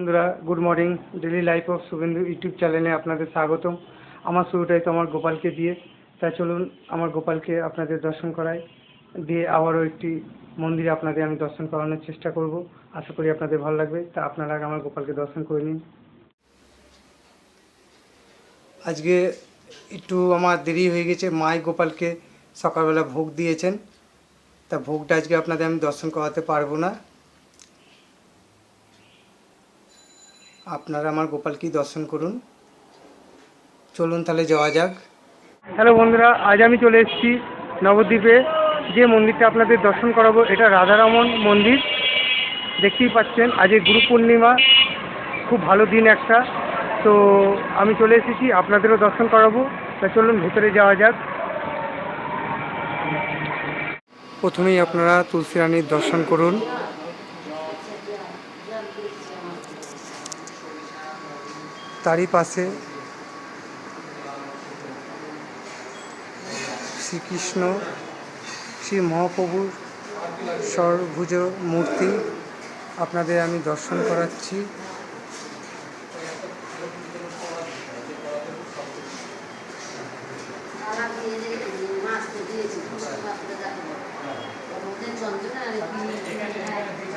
বন্ধুরা good morning daily life of Suvendu YouTube চ্যানেলে আপনাদের স্বাগতম। আমার শুরুটাই তো আমার গোপালকে দিয়ে। তাই চলুন, আমার গোপালকে আপনাদের দর্শন করাই। দিয়ে আবারও একটি মন্দিরে আপনাদের আমি দর্শন করানোর চেষ্টা করব। আশা করি আপনাদের ভালো লাগবে। তা আপনারা আগে আমার গোপালকে দর্শন করে নিন। আজকে একটু আমার দেরি হয়ে গেছে। মাই গোপালকে সকালবেলা ভোগ দিয়েছেন। তা ভোগটা আজকে আপনাদের আমি দর্শন করাতে পারব না। আপনারা আমার গোপালকেই দর্শন করুন। চলুন তাহলে যাওয়া যাক। হ্যালো বন্ধুরা আজ আমি চলে এসেছি নবদ্বীপে। যে মন্দিরটা আপনাদের দর্শন করাবো এটা রাধারমন মন্দির। দেখতেই পাচ্ছেন আজ এই গুরু পূর্ণিমা। খুব ভালো দিন একটা। তো আমি চলে এসেছি আপনাদেরও দর্শন করাবো। তা চলুন ভেতরে যাওয়া যাক। প্রথমেই আপনারা তুলসী রানীর দর্শন করুন। তারই পাশে শ্রীকৃষ্ণ শ্রী মহাপ্রভুর সর্বভুজ মূর্তি আপনাদের আমি দর্শন করাচ্ছি।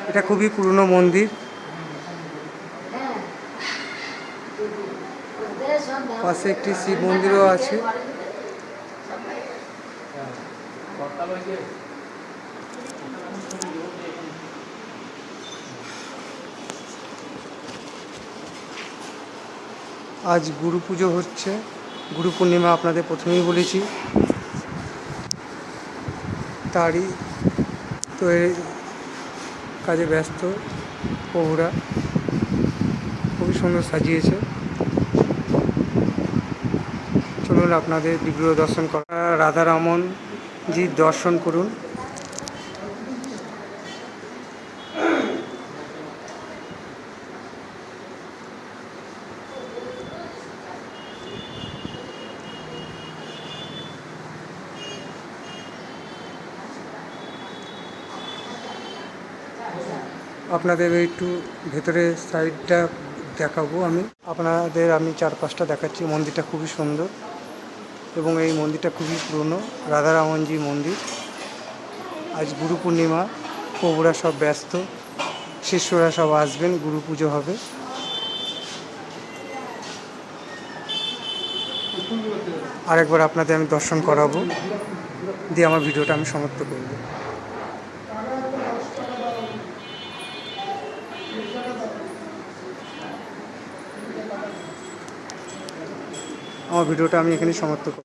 এটা খুবই পুরনো মন্দির। পাশে একটি শিব মন্দিরও আছে। আজ গুরু পুজো হচ্ছে। গুরু পূর্ণিমা আপনাদের প্রথমেই বলেছি। তারই তো কাজে ব্যস্ত প্রভুরা খুবই সুন্দর সাজিয়েছে। চলুন আপনাদের বিগ্রহ দর্শন করা রাধারমন জি দর্শন করুন। আপনাদের একটু ভেতরে সাইডটা দেখাবো আমি। আপনাদের আমি চার পাঁচটা দেখাচ্ছি, মন্দিরটা খুবই সুন্দর। এবং এই মন্দিরটা খুবই পুরনো রাধারামনজি মন্দির। আজ গুরু পূর্ণিমা, প্রভুরা সব ব্যস্ত, শিষ্যরা সব আসবেন, গুরু পুজো হবে। আরেকবার আপনাদের আমি দর্শন করাবো, দিয়ে আমার ভিডিওটা আমি সমাপ্ত করব। আমার ভিডিওটা আমি এখানে সমাপ্ত করব